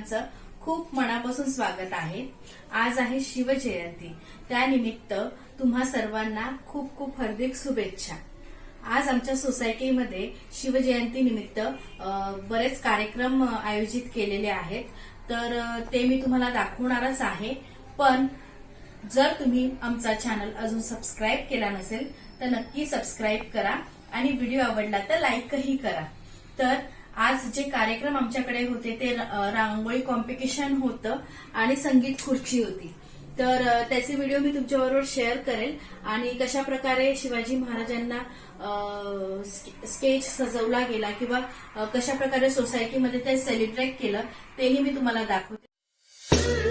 सर्वांचं खूप मनापासून स्वागत आहे. आज आहे शिवजयंती. त्यानिमित्त तुम्हा सर्वांना खूप खूप हार्दिक शुभेच्छा. आज आमच्या सोसायटीमध्ये शिवजयंती निमित्त बरेच कार्यक्रम आयोजित केलेले आहेत. तर ते मी तुम्हाला दाखवणारच आहे. पण जर तुम्ही आमचा चॅनल अजून सबस्क्राईब केला नसेल तर नक्की सबस्क्राईब करा आणि व्हिडिओ आवडला तर लाईकही करा. तर आज जे कार्यक्रम आमच्याकडे होते ते रांगोळी कॉम्पिटिशन होतं आणि संगीत खुर्ची होती. तर त्याचे व्हिडिओ मी तुमच्याबरोबर शेअर करेल आणि कशा प्रकारे शिवाजी महाराजांना स्केच सजवला गेला किंवा कशा प्रकारे सोसायटीमध्ये ते सेलिब्रेट केलं तेही मी तुम्हाला दाखवते.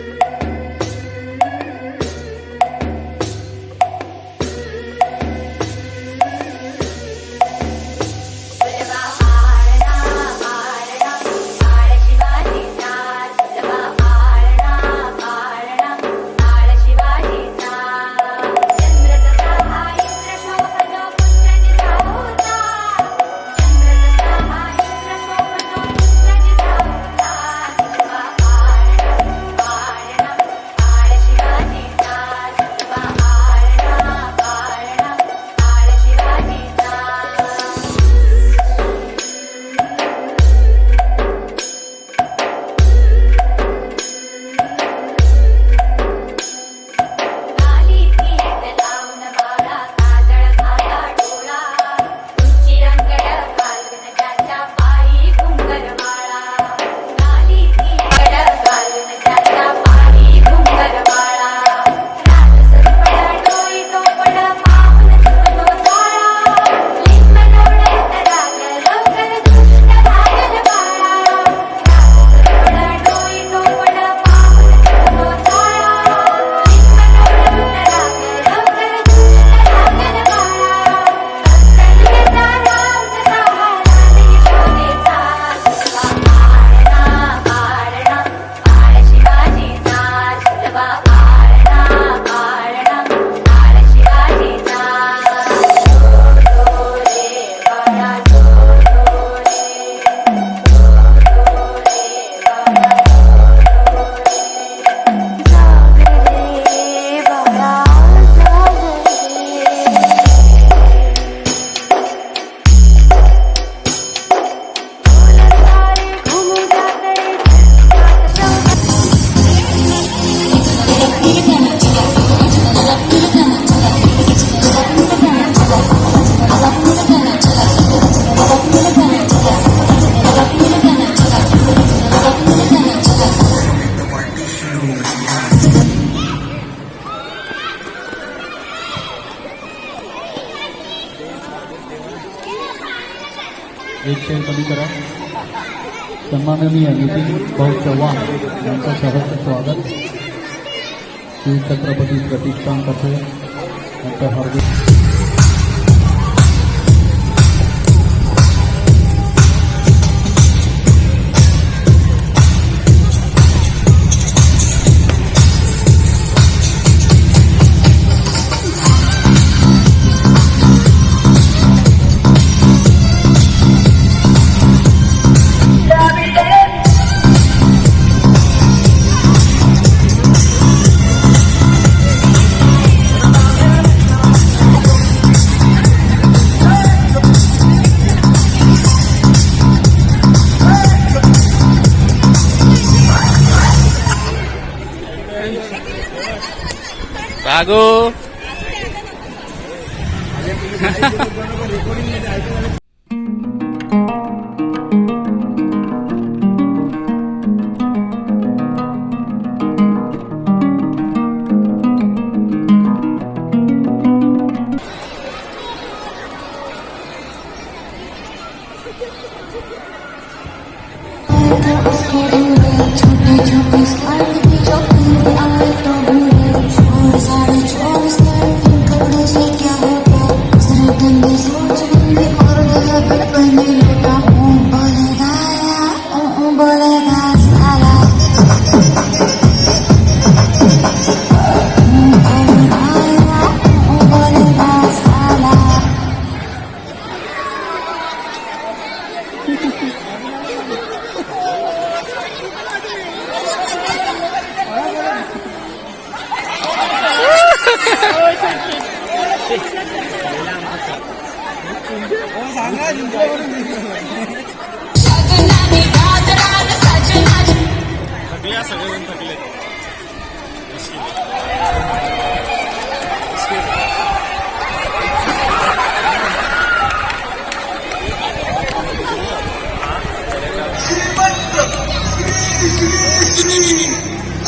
एक कमी करा. सन्माननीय नितीन भाऊ चव्हाण यांचं सहर्ष स्वागत. श्री छत्रपती प्रतिष्ठानतर्फे यांचं हार्दिक दादू I'm सांगा थकल्या सगळेजण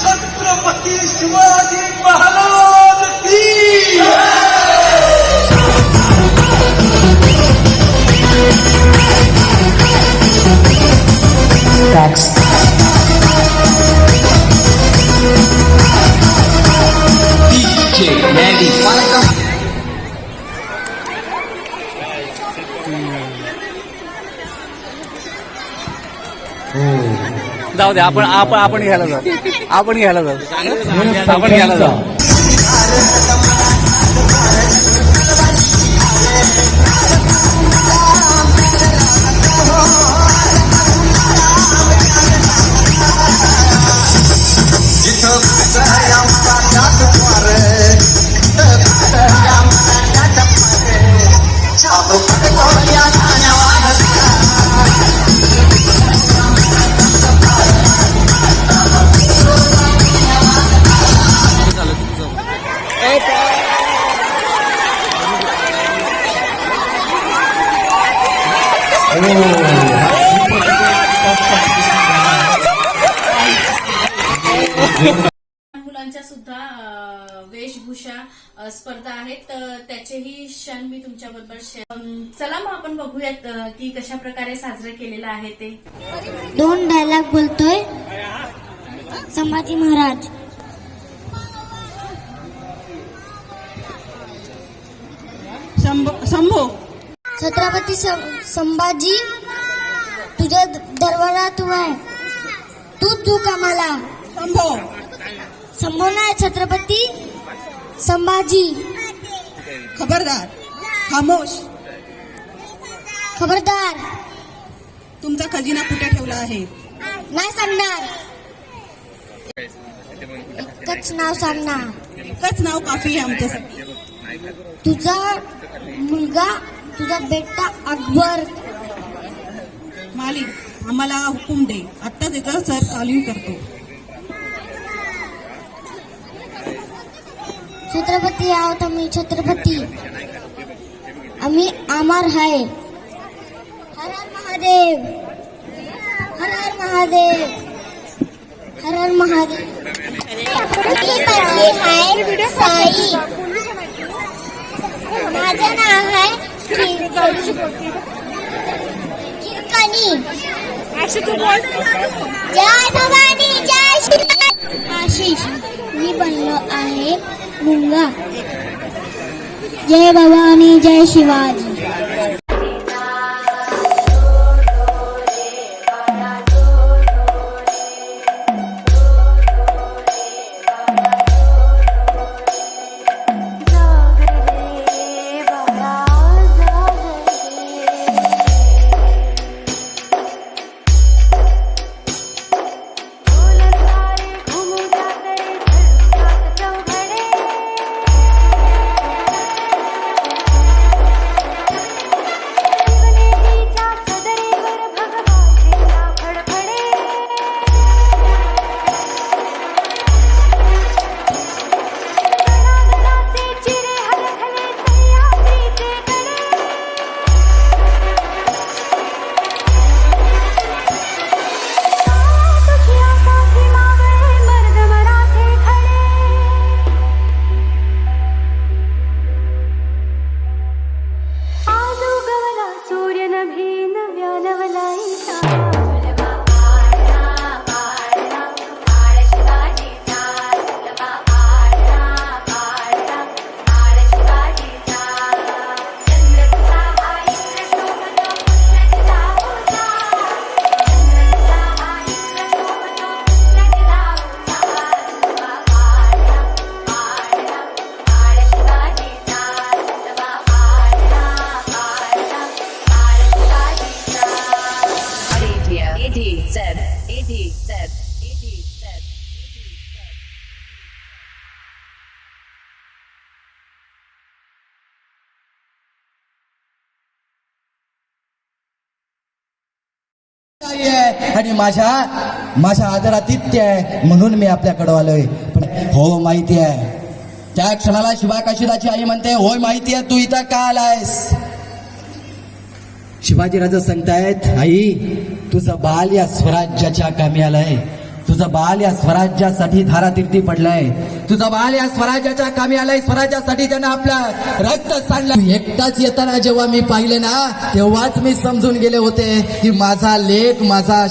छत्रपती शिवाजी महाराज की जाऊ दे आपण आपण आपण घ्यायला जाऊ. आपण घ्यायला जाऊ. आपण घ्यायला जाऊ. मुलांच्या सुद्धा वेशभूषा स्पर्धा आहेत. त्याचेही क्षण मी तुमच्या बरोबर चला मग आपण बघूयात की कशा प्रकारे साजरं केलेलं आहे ते. दोन डायलॉग बोलतोय. संभाजी महाराज. शंभो छत्रपती संभाजी तुझ्या दरबारात तू आहे. तूच झुका मला शंभो संभव नाही छत्रपती संभाजी. खबरदार. खामोश. खबरदार. तुमचा खजिना कुठे ठेवला आहे? नाही सांगणार. एकच नाव सांगणार. एकच नाव काफी आहे आमच्यासाठी. तुझा मुलगा तुझा बेटा अकबर. मालिक आम्हाला हुकूम दे. आत्ता त्याचा सर तालीम करतो. छत्रपती आहोत आम्ही छत्रपती. आम्ही अमर आहे हर हर महादेव. हर हर महादेव. हर हर महादेव. साई माझं नाव आहे किरकणी जय भवानी जय श्री आशिष. मी बनलो आहे मुंगा जय भवानी जय शिवाजी. आहे आणि माझ्या माझ्या आदरातिथ्य आहे म्हणून मी आपल्याकडं आलोय. पण हो माहिती आहे. त्या क्षणाला शिवा काशीदाची आई म्हणते होय माहिती आहे तू इथं का आलायस? शिवाजी राजा सांगतायत आई तुझं बाल या स्वराज्याच्या कामी आलंय. तुझं बाल या स्वराज्यासाठी धारातीर्थी पडलंय. तुझं बाल या स्वराज्याच्या कामी आलंय. स्वराज्यासाठी त्यानं आपलं रक्त सांडलं. एकटाच येताना जेव्हा मी पाहिले ना तेव्हाच मी समजून गेले होते की माझा लेख माझा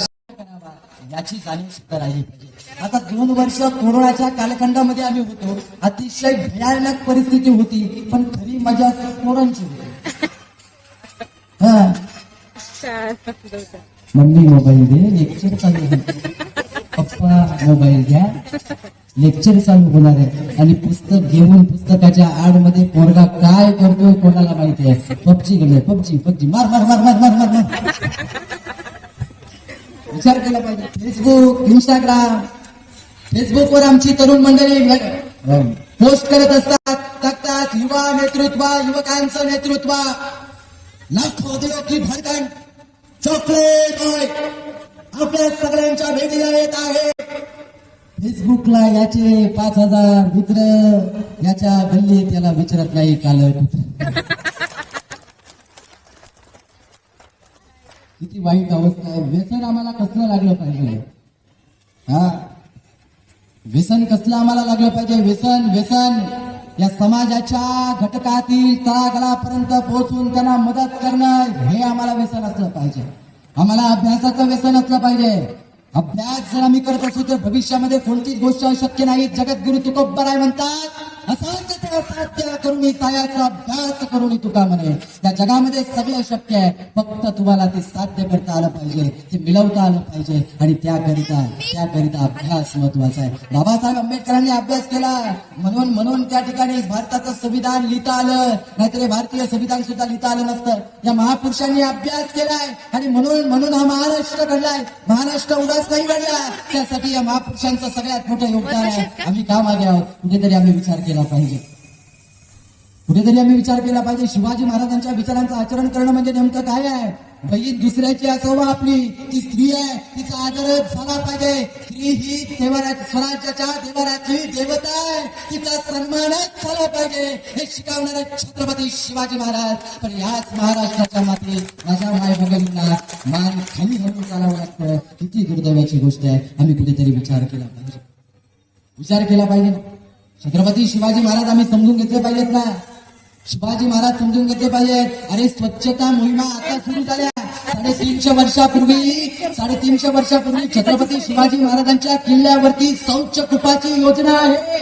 याची जाणीव सुद्धा राहिली पाहिजे. आता दोन वर्ष कोरोनाच्या कालखंडामध्ये आम्ही होतो. अतिशय भयानक परिस्थिती होती पण खरी मजा पोरांची होती. हा. मम्मी मोबाईल दे लेक्चर चालू पप्पा मोबाईल घ्या. लेक्चर चालू होणार आहे. आणि पुस्तक घेऊन पुस्तकाच्या आडमध्ये पोरगा काय करतोय कोणाला माहिती आहे? पबजी गेले पबजी पबजी. मार मार मार मार मार मार मार. विचार केला पाहिजे. फेसबुक इंस्टाग्राम फेसबुकवर आमची तरुण मंडळी पोस्ट करत असतात. टाकतात युवा नेतृत्व युवकांचं नेतृत्व. लाखो दिलो की चॉकलेट आपल्या सगळ्यांच्या भेटीला येत आहे. फेसबुकला याचे पाच हजार मित्र याच्या गल्ली त्याला विचारत नाही काल किती वाईट अवस्था आहे. व्यसन आम्हाला कसलं लागलं पाहिजे? हा? व्यसन कसलं आम्हाला लागलं पाहिजे? व्यसन व्यसन. या समाजाच्या घटकातील तळागळापर्यंत पोहोचून त्यांना मदत करणं हे आम्हाला व्यसन असलं पाहिजे. आम्हाला अभ्यासाचं व्यसन असलं पाहिजे. अभ्यास जर आम्ही करत असू तर भविष्यामध्ये कोणतीच गोष्ट शक्य नाही. जगद्गुरु तुकोबर आहे म्हणतात असंच असाध्य करून सायाचा अभ्यास करून तुका म्हणे? या जगामध्ये सगळं शक्य आहे. फक्त तुम्हाला ते साध्य करता आलं पाहिजे. ते मिळवता आलं पाहिजे. आणि त्याकरिता त्याकरिता अभ्यास महत्त्वाचा आहे. बाबासाहेब आंबेडकरांनी अभ्यास केला. म्हणून म्हणून त्या ठिकाणी भारताचं संविधान लिहिता आलं. नाहीतर भारतीय संविधान सुद्धा लिहिता आलं नसतं. या महापुरुषांनी अभ्यास केलाय. आणि म्हणून म्हणून हा महाराष्ट्र घडलाय. महाराष्ट्र उदास नाही घडला. त्यासाठी या महापुरुषांचं सगळ्यात मोठं योगदान आहे. आम्ही का मागे आहोत? कुठेतरी आम्ही विचार केला पाहिजे. कुठेतरी आम्ही विचार केला पाहिजे शिवाजी महाराजांच्या विचारांचं आचरण करणं म्हणजे नेमकं काय आहे? बहीण दुसऱ्याची असावं आपली ती स्त्री आहे तिचा आदर झाला पाहिजे. स्त्री ही देवरा स्वराज्याच्या देवराची देवता आहे. तिचा सन्मानच झाला पाहिजे. हे शिकवणारे छत्रपती शिवाजी महाराज. पण याच महाराष्ट्राच्या माती माझ्या माय भगिनींना मान खाली घालून चालावं लागतं. किती दुर्दैवाची गोष्ट आहे. आम्ही कुठेतरी विचार केला पाहिजे. विचार केला पाहिजे. छत्रपती शिवाजी महाराज आम्ही समजून घेतले पाहिजेत ना. शिवाजी महाराज समजून घेतले पाहिजेत. अरे स्वच्छता मोहिमा आता सुरू झाल्या. साडेतीनशे वर्षापूर्वी साडेतीनशे वर्षापूर्वी छत्रपती शिवाजी महाराजांच्या किल्ल्यावरती शौच कुपाची योजना आहे.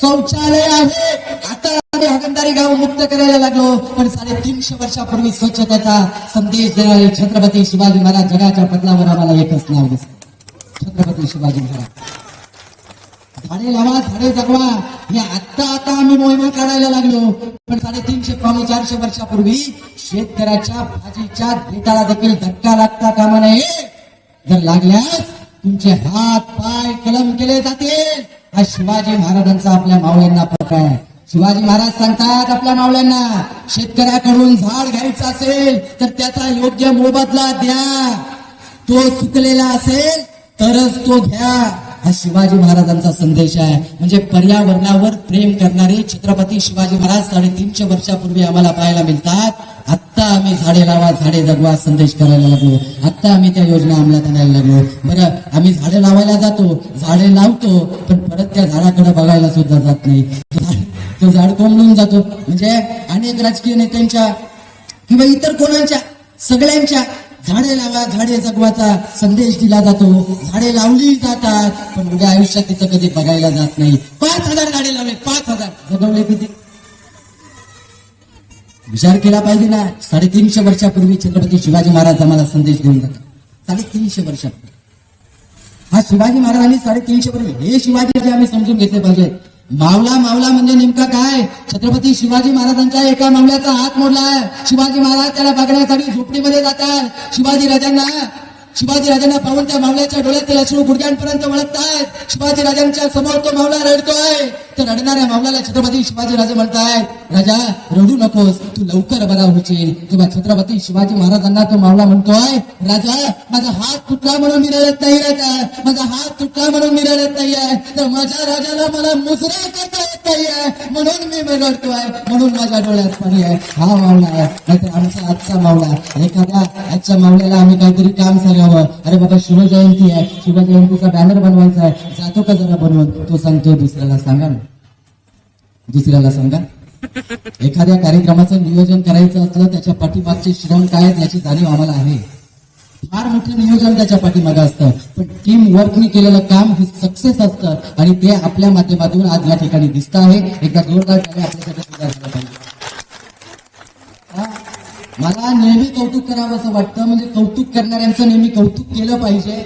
शौचालय आहे. आता आम्ही हगंदारी गाव मुक्त करायला लागलो. पण साडेतीनशे वर्षापूर्वी स्वच्छतेचा संदेश देणारे छत्रपती शिवाजी महाराज जगाच्या पटलावर आम्हाला एकच नाव दिसत छत्रपती शिवाजी महाराज. झाडे लावा झाडे जगवा. हे आता आता आम्ही मोहिमा काढायला लागलो. पण साडेतीनशे पावणे चारशे वर्षापूर्वी शेतकऱ्याच्या भाजीच्या देठाला देखील धक्का लागता कामा नये. जर लागल्यास तुमचे हात पाय कलम केले जातील. हा शिवाजी महाराजांचा आपल्या मावळ्यांना पत्र आहे. शिवाजी महाराज सांगतात आपल्या मावळ्यांना शेतकऱ्याकडून झाड घ्यायचं असेल तर त्याचा योग्य मोबदला द्या. तो चुकलेला असेल तरच तो घ्या. हा शिवाजी महाराजांचा संदेश आहे. म्हणजे पर्यावरणावर प्रेम करणारे छत्रपती शिवाजी महाराज साडेतीनशे वर्षापूर्वी आम्हाला पाहायला मिळतात. आत्ता आम्ही झाडे लावा झाडे जगवा संदेश करायला लागलो. आत्ता आम्ही त्या योजना अंमलात आणायला लागलो. बरं आम्ही झाडे लावायला जातो झाडे लावतो पण परत त्या झाडाकडे बघायला सुद्धा जात नाही. तो झाड कोंबडून जातो? म्हणजे अनेक राजकीय नेत्यांच्या किंवा इतर कोणाच्या सगळ्यांच्या झाडे लावा झाडे जगवाचा संदेश दिला जातो. झाडे लावली जातात पण उद्या आयुष्यात तिथं कधी बघायला जात नाही. पाच हजार झाडे लावले पाच हजार. जगवले किती? विचार केला पाहिजे ना. साडेतीनशे वर्षापूर्वी छत्रपती शिवाजी महाराज आम्हाला संदेश देऊन जातात. साडेतीनशे वर्षापूर्वी. हा शिवाजी महाराजांनी साडेतीनशे वर्ष हे शिवाजी जे आम्ही समजून घेतले पाहिजे. मावला मावला म्हणजे नेमका काय? छत्रपती शिवाजी महाराजांच्या एका मावल्याचा हात मोडलाय शिवाजी महाराज त्याला बघण्यासाठी झोपडीमध्ये जातात शिवाजी राजांना शिवाजी राजांना पाहून त्या मावल्याच्या डोळ्यातील अश्रू गुडघ्यांपर्यंत वळखतायत शिवाजी राजांच्या समोर तो मावला रडतोय. तर रडणाऱ्या मावलाला छत्रपती शिवाजी राजे म्हणतायत राजा रडू नकोस तू लवकर बरा होशील. तेव्हा छत्रपती शिवाजी महाराजांना तो मामला म्हणतोय राजा माझा हात तुटला म्हणून मी रडत नाही राजा. माझा हात तुटला म्हणून मी रडत नाहीये तर माझ्या राजाला मला मुजरा करता येत नाहीये म्हणून मी रडतोय म्हणून माझ्या डोळ्यात पाणी आहे. हा मावला आहे. नाहीतर आमचा आजचा मावला एखाद्या आजच्या मावल्याला आम्ही काहीतरी काम सांगावं. अरे बाबा शिवजयंती आहे. शिवजयंतीचा बॅनर बनवायचा आहे. जातो का जरा बनवून? तो सांगतो दुसऱ्याला. सांगा ना. दुसऱ्याला सांगा. एखाद्या कार्यक्रमाचं नियोजन करायचं असलं त्याच्या पाठीमागचे श्रम काय आहेत याची जाणीव आम्हाला आहे. फार मोठं नियोजन त्याच्या पाठीमागे असतं. पण टीम वर्कने केलेलं काम हे सक्सेस असतं आणि ते आपल्या माध्यमातून आज या ठिकाणी दिसत आहे. एकदा जोरदार आपल्यासाठी मला नेहमी कौतुक करावं असं वाटतं. म्हणजे कौतुक करणाऱ्यांचं नेहमी कौतुक केलं पाहिजे.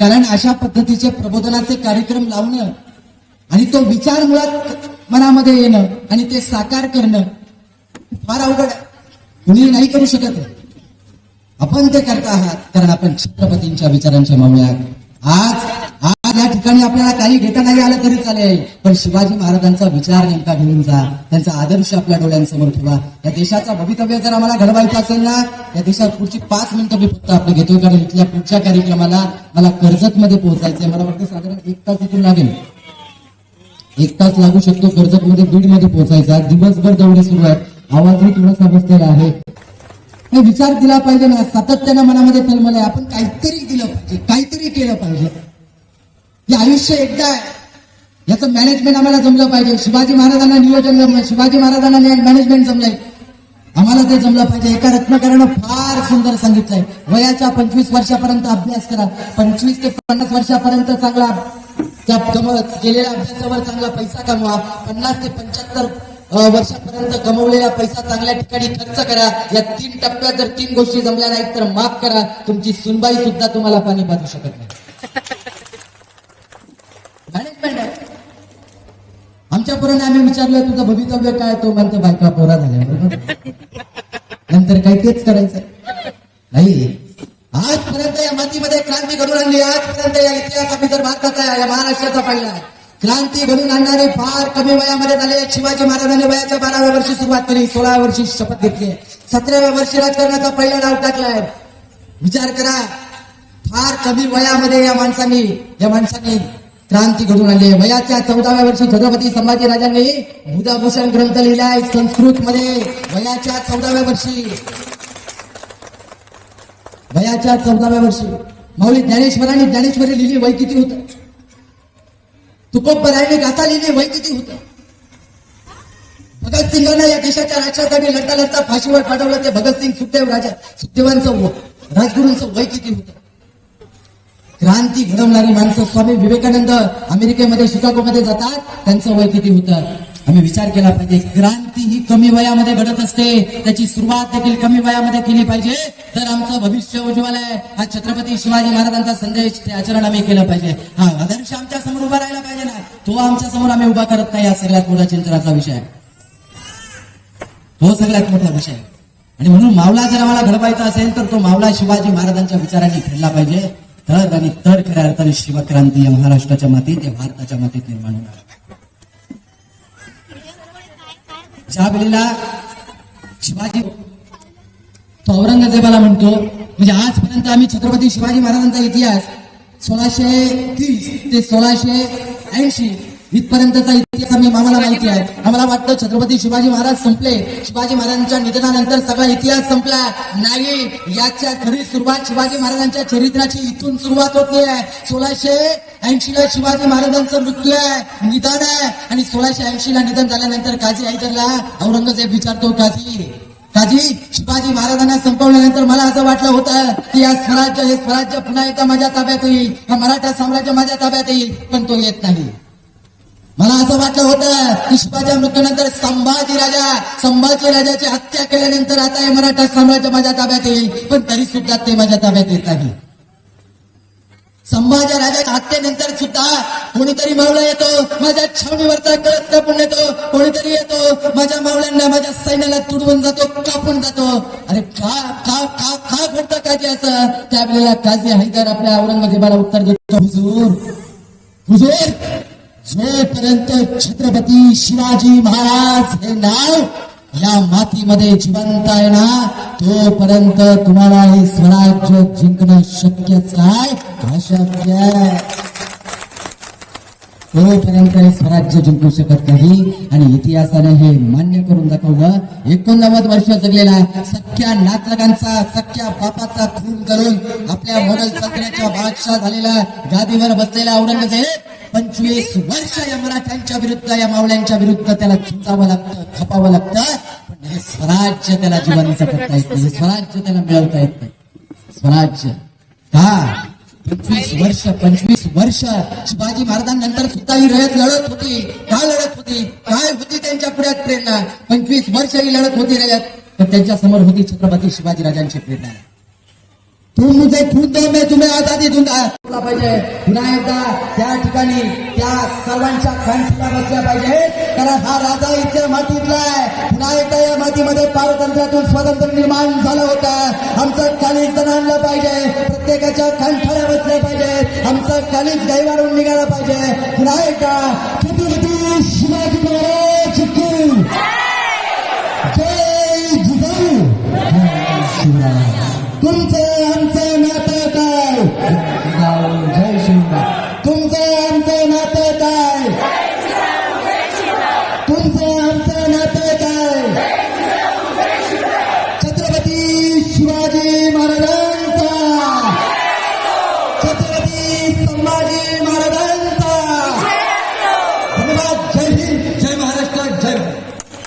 कारण अशा पद्धतीचे प्रबोधनाचे कार्यक्रम लावणं आणि तो विचार मुळात मनामध्ये येणं आणि ते साकार करणं फार अवघड आहे. कुणी नाही करू शकत. आपण ते करता आहात कारण आपण छत्रपतींच्या विचारांच्या मावळे आज आज या ठिकाणी आपल्याला काही घेता नाही आलं तरी चालेल. पण शिवाजी महाराजांचा विचार नेमका घेऊन जा. त्यांचा आदर्श आपल्या डोळ्यांसमोर ठेवा. या देशाचा भवितव्य जर आम्हाला घडवायचं असेल ना या देशात पुढची पाच मिनिटं मी फक्त आपलं घेतोय कारण इथल्या पुढच्या कार्यक्रमाला मला कर्जत मध्ये पोहोचायचंय. मला वाटतं साधारण एक तास इथून लागेल. एक तास लागू शकतो कर्जत मध्ये बीडमध्ये पोहोचायचा. दिवसभर दौरे सुरू आहेत. आवाजही थोडासा समजलेला आहे. हे विचार दिला पाहिजे ना. सातत्यानं मनामध्ये तळमळ आहे. आपण काहीतरी दिलं पाहिजे. काहीतरी केलं पाहिजे. हे आयुष्य एकदा आहे. याचं मॅनेजमेंट आम्हाला जमलं पाहिजे. शिवाजी महाराजांना नियोजन जमलं शिवाजी महाराजांना मॅनेजमेंट जमलंय. आम्हाला ते जमलं पाहिजे. एका रत्नकारानं फार सुंदर सांगितलंय. वयाच्या पंचवीस वर्षापर्यंत अभ्यास करा. पंचवीस ते पन्नास वर्षापर्यंत चांगला त्या कम- केलेल्या अभ्यासावर चांगला पैसा कमवा पन्नास ते पंच्याहत्तर वर्षापर्यंत कमवलेला पैसा चांगल्या ठिकाणी खर्च करा. या तीन टप्प्यात जर तीन गोष्टी जमल्या नाहीत तर माफ करा. तुमची सुनबाई सुद्धा तुम्हाला पाणी पाजू शकत नाही. मॅनेजमेंट आहे आमच्या पोराने आम्ही विचारलं तुझं भवितव्य काय तो म्हणतो बायका पोरा झाल्या. बरोबर? नंतर काही तेच करायचं नाही. आजपर्यंत या मातीमध्ये क्रांती घडून आणली. आजपर्यंत या इतिहासात जर भारताचा आहे, या महाराष्ट्राचा पहिला. आहे. क्रांती घडून आणणारे फार कमी वयामध्ये झाले. शिवाजी महाराजांनी वयाच्या बाराव्या वर्षी सुरुवात केली. सोळाव्या वर्षी शपथ घेतली. सतराव्या वर्षी राजकारणाचा पहिला डाव टाकलाय. विचार करा. फार कमी वयामध्ये या माणसांनी या माणसांनी क्रांती घडून आणली. वयाच्या चौदाव्या वर्षी छत्रपती संभाजी राजांनी बुधाभूषण ग्रंथ लिहिलाय संस्कृत मध्ये वयाच्या चौदाव्या वर्षी. वयाच्या चौदाव्या वर्षी. माऊली ज्ञानेश्वरांनी ज्ञानेश्वरी लिहिली वय किती होत? तुकोबरायांनी गाथा लिहिली वय किती होत? भगतसिंगांना या देशाच्या राष्ट्रासाठी लढता लढता फाशीवर पाठवलं ते भगतसिंग सुखदेव राजा सुखदेवांचं राजगुरूंचं वय किती होतं? क्रांती घडवणारी माणसं स्वामी विवेकानंद अमेरिकेमध्ये शिकागोमध्ये जातात त्यांचं वय किती होतं? आम्ही विचार केला पाहिजे क्रांती ही कमी वयामध्ये घडत असते त्याची सुरुवात देखील कमी वयामध्ये केली पाहिजे. तर आमचं भविष्य उज्ज्वल आहे. हा छत्रपती शिवाजी महाराजांचा संदेश ते आचरण आम्ही केलं पाहिजे. हा आदर्श आमच्यासमोर उभा राहिला पाहिजे ना. तो आमच्यासमोर आम्ही उभा करत नाही हा सगळ्यात मोठा चिंतनाचा विषय तो सगळ्यात मोठा विषय आणि म्हणून मावला जर आम्हाला घडवायचा असेल तर तो मावला शिवाजी महाराजांच्या विचारांनी खेळला पाहिजे. तर आणि तर खऱ्या अर्थाने शिवक्रांती या महाराष्ट्राच्या मातीत या भारताच्या मातीत निर्माण होणार ज्या वेळेला शिवाजी तो औरंगजेबाला म्हणतो म्हणजे आजपर्यंत आम्ही छत्रपती शिवाजी महाराजांचा इतिहास सोळाशे तीस ते सोळाशे ऐंशी इथपर्यंतचा इतिहास आम्ही आम्हाला माहिती आहे. आम्हाला वाटतं छत्रपती शिवाजी महाराज संपले. शिवाजी महाराजांच्या निधनानंतर सगळा इतिहास संपला. नाही याच्या खरी सुरुवात शिवाजी महाराजांच्या चरित्राची इथून सुरुवात होती आहे. सोळाशे ऐंशी ला शिवाजी महाराजांचं मृत्यू आहे. निधन आहे. आणि सोळाशे ऐंशी ला निधन झाल्यानंतर काझी हैदरला औरंगजेब विचारतो काझी काजी शिवाजी महाराजांना संपवल्यानंतर मला असं वाटलं होतं की या स्वराज्य हे स्वराज्य पुन्हा एकदा माझ्या ताब्यात येईल. हा मराठा साम्राज्य माझ्या ताब्यात येईल? पण तो येत नाही. मला असं वाटलं होतं की शिवाजी मृत्यूनंतर संभाजी राजा संभाजी राजाची हत्या केल्यानंतर आता हे मराठा साम्राज्य माझ्या ताब्यात येईल पण तरी सुद्धा ते माझ्या ताब्यात येत नाही. संभाजी राजाच्या हत्येनंतर सुद्धा कोणीतरी मावळा येतो माझ्या छावणीवरचा गळत कापून येतो कोणीतरी येतो माझ्या मावळ्यांना माझ्या सैन्याला तुडवून जातो कापून जातो. अरे का का का का घडतं काजी असं? त्यावेळेला काजी हैदर आपल्या औरंगजेबाला उत्तर देतो हुजूर हुजूर जोपर्यंत छत्रपती शिवाजी महाराज हे नाव या मातीमध्ये जिवंत आहे ना तोपर्यंत तुम्हाला हे स्वराज्य जिंकणं शक्यच काय अशक्य तोपर्यंत हे स्वराज्य जिंकू शकत नाही आणि इतिहासाने हे मान्य करून दाखवलं. एकोणनव्वद वर्ष जगलेला सख्या नातलगांचा सख्या बापाचा खून करून आपल्या मोगल सत्र्याच्या बादशाह झालेला गादीवर बसलेला औरंगजेब पंचवीस वर्ष या मराठ्यांच्या विरुद्ध या मावळ्यांच्या विरुद्ध त्याला झुंजावं लागतं खपावं लागतं. पण हे स्वराज्य त्याला जिवंत करता येत नाही. स्वराज्य त्याला मिळवता येत नाही. स्वराज्य. का पंचवीस वर्ष पंचवीस वर्ष. शिवाजी महाराजांनंतर सुद्धा ही रयत लढत होती. का लढत होती? काय होती त्यांच्या पुढ्यात प्रेरणा? पंचवीस वर्ष ही लढत होती रयत. तर त्यांच्यासमोर होती छत्रपती शिवाजी राजांची प्रेरणा. तुम मुझे खून दो मैं तुम्हें आजादी दूंगा। पाहिजे पुन्हा एकदा त्या ठिकाणी त्या सर्वांच्या कंठीला बसल्या पाहिजे. कारण हा राजा इथल्या मातीतला आहे. पुन्हा एकदा या मातीमध्ये पारतंत्र्यातून स्वातंत्र्य निर्माण झालं होतं. आमचं कालीच जण आणलं पाहिजे. प्रत्येकाच्या कंठाला बसल्या पाहिजे. आमचं कालीच गाईवारून निघालं पाहिजे. पुन्हा एकदा छत्रपती शिवाजी महाराज की जय जिजाऊ. जय शिवराय